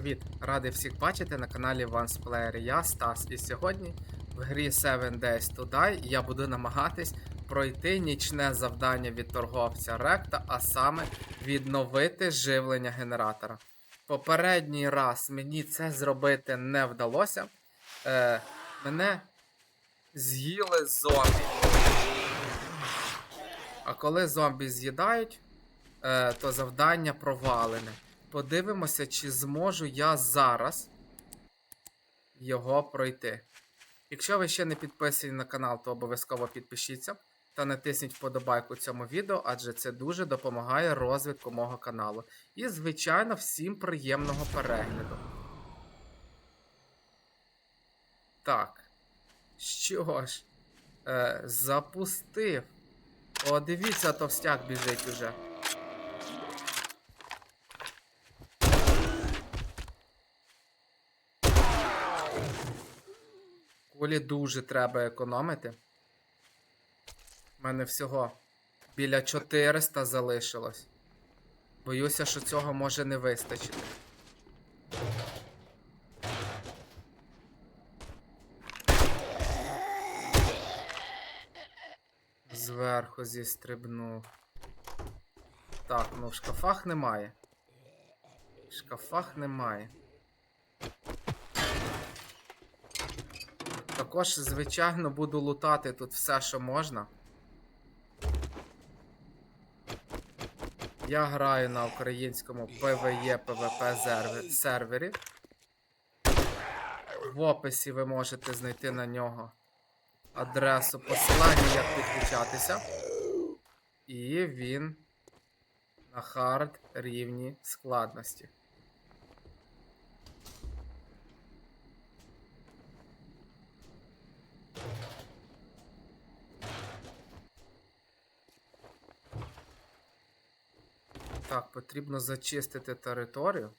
привіт! Радий всіх бачити на каналі Vans Player. Я Стас. І сьогодні в грі 7 Days to Die я буду намагатись пройти нічне завдання від торговця Ректа, а саме відновити живлення генератора. Попередній раз мені це зробити не вдалося. Е, мене з'їли зомбі. А коли зомбі з'їдають, е, то завдання провалене. Подивимося, чи зможу я зараз його пройти. Якщо ви ще не підписані на канал, то обов'язково підпишіться та натисніть вподобайку цьому відео, адже це дуже допомагає розвитку мого каналу. І, звичайно, всім приємного перегляду. Так. Що ж, е, запустив. О, дивіться, товстяк біжить уже. Кулі дуже треба економити. У мене всього біля 400 залишилось. Боюся, що цього може не вистачити. Зверху зістрибнув. Так, ну в шкафах немає. В шкафах немає. Також, звичайно, буду лутати тут все, що можна. Я граю на українському PvE PvP сервері. В описі ви можете знайти на нього адресу посилання, як підключатися. І він на хард рівні складності. Так, потрібно зачистити територію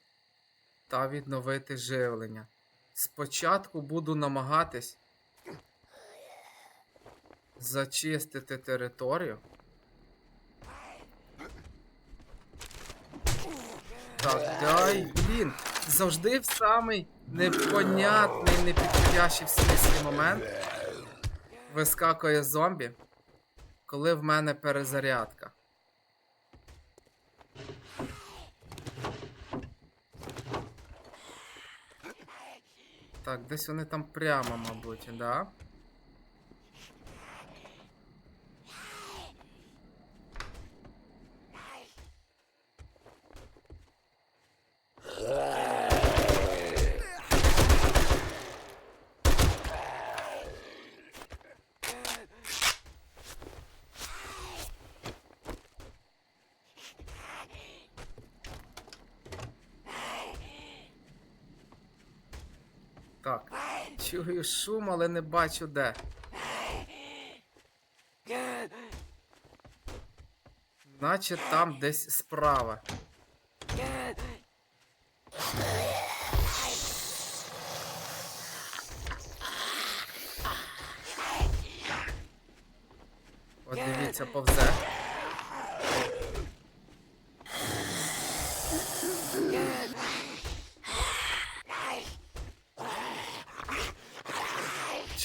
та відновити живлення. Спочатку буду намагатись зачистити територію. Так, дай, блін, завжди в самий непонятний, непідходящий в смислі момент вискакує зомбі, коли в мене перезарядка. Так, десь вони там прямо, мабуть, да? Так. Чую шум, але не бачу де. Наче там десь справа. От дивіться, повзе.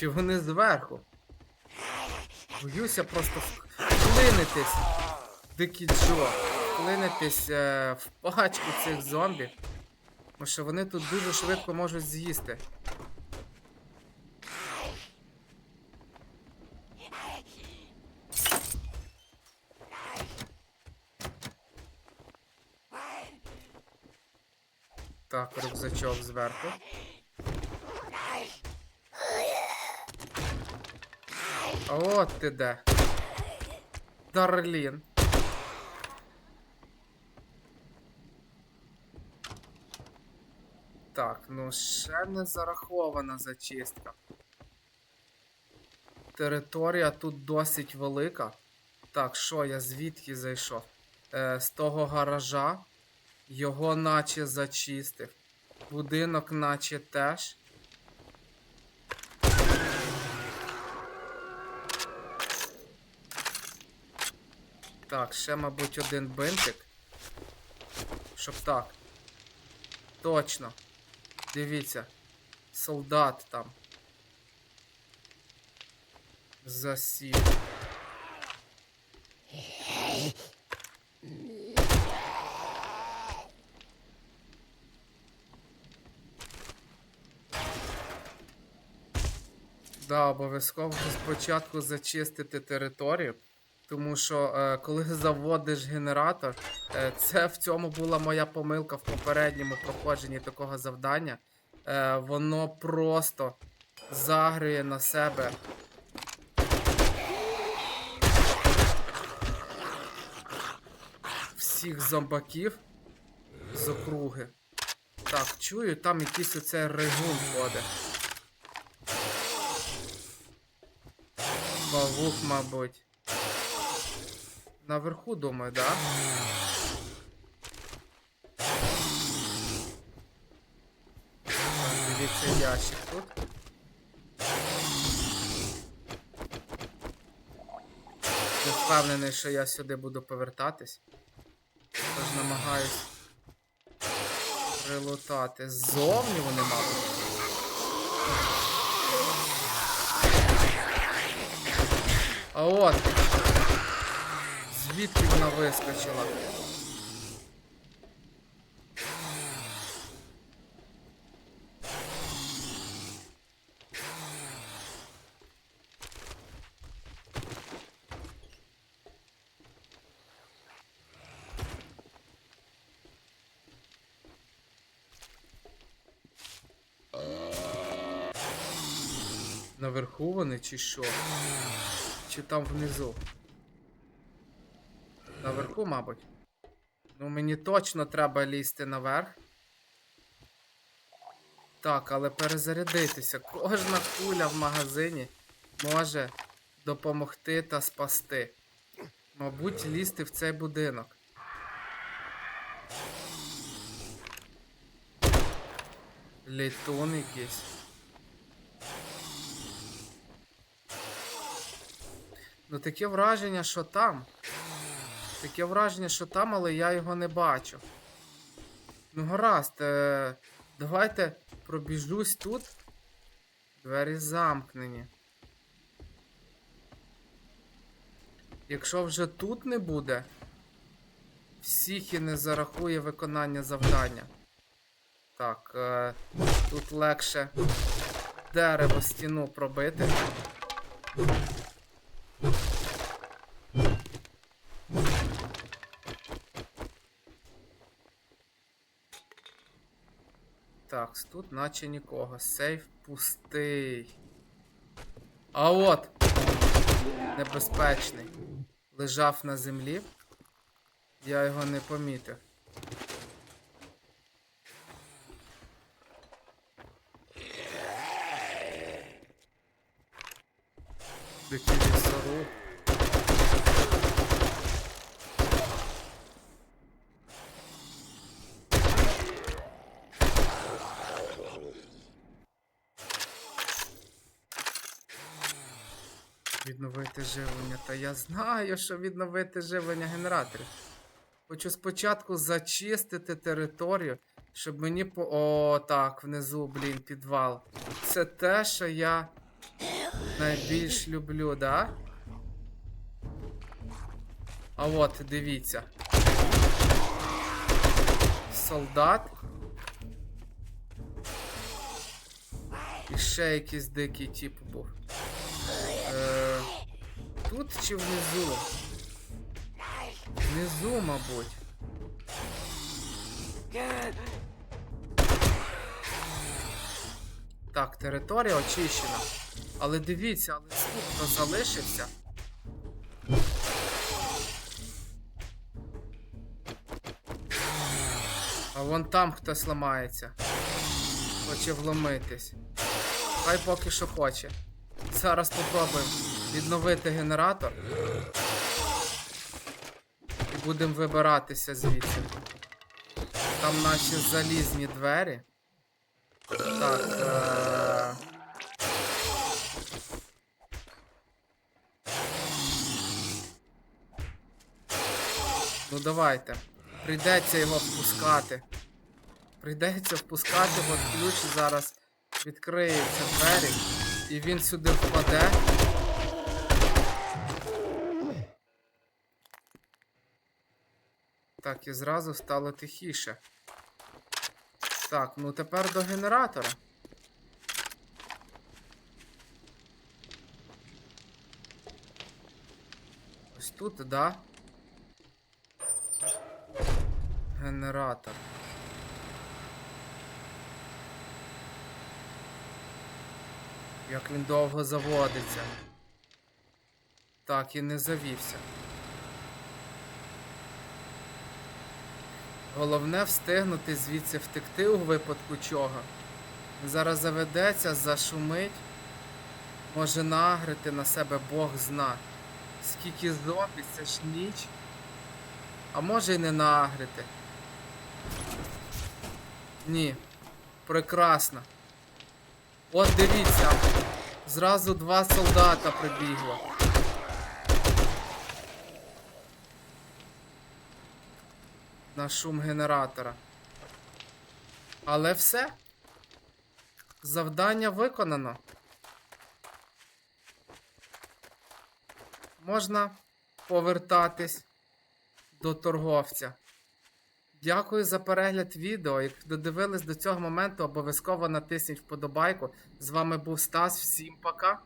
Чи вони зверху? Боюся просто вклинитись. Дикі Джо. Вклинитись е, в пачку цих зомбі. Тому що вони тут дуже швидко можуть з'їсти. Так, рюкзачок зверху. От ти де. Дарлін. Так, ну ще не зарахована зачистка. Територія тут досить велика. Так, що я звідки зайшов? Е, з того гаража. Його наче зачистив. Будинок наче теж. Так, ще, мабуть, один бинтик. Щоб так. Точно. Дивіться. Солдат там. Засів. Да, обов'язково спочатку зачистити територію. Тому що е, коли заводиш генератор, е, це в цьому була моя помилка в попередньому проходженні такого завдання. Е, воно просто загрює на себе. Всіх зомбаків з округи. Так, чую, там якийсь оцей регун ходить. Павук, мабуть. Наверху, думаю, да? Так, Дивіться ящик тут. Не впевнений, що я сюди буду повертатись. Тож намагаюсь прилутати. Ззовні вони, мабуть. А от. Звідки вона вискочила? Наверху вони чи що? Чи там внизу? Наверху, мабуть. Ну, мені точно треба лізти наверх. Так, але перезарядитися. Кожна куля в магазині може допомогти та спасти. Мабуть, лізти в цей будинок. Літун якийсь. Ну таке враження, що там. Таке враження, що там, але я його не бачу. Ну гаразд, е, давайте пробіжусь тут. Двері замкнені. Якщо вже тут не буде, всіх і не зарахує виконання завдання. Так, е, тут легше дерево стіну пробити. Так, тут наче нікого. Сейф пустий. А от! Небезпечний. Лежав на землі. Я його не помітив. Дикий лісоруб. Відновити живлення. Та я знаю, що відновити живлення генераторів. Хочу спочатку зачистити територію, щоб мені по. О, так, внизу, блін, підвал. Це те, що я найбільш люблю, да? А от, дивіться. Солдат. І ще якийсь дикий тип був. Е, тут чи внизу? Внизу, мабуть. Так, територія очищена. Але дивіться, але слух то залишився. А вон там хтось ламається. Хоче вломитись. Хай поки що хоче. Зараз попробуємо відновити генератор. І будемо вибиратися звідси. Там наші залізні двері. Так. Е... Ну давайте. Прийдеться його впускати. Прийдеться впускати, от ключ зараз відкриється двері, і він сюди впаде. Так, і зразу стало тихіше. Так, ну тепер до генератора. Ось тут, да? Генератор. Як він довго заводиться. Так, і не завівся. Головне встигнути звідси втекти у випадку чого. Зараз заведеться, зашумить. Може нагрити на себе Бог зна. Скільки зомбі, це ж ніч. А може й не нагрити. Ні. Прекрасно. От дивіться. Зразу два солдата прибігло. На шум генератора. Але все. Завдання виконано. Можна повертатись до торговця. Дякую за перегляд відео. Як додивились до цього моменту, обов'язково натисніть вподобайку. З вами був Стас. Всім пока.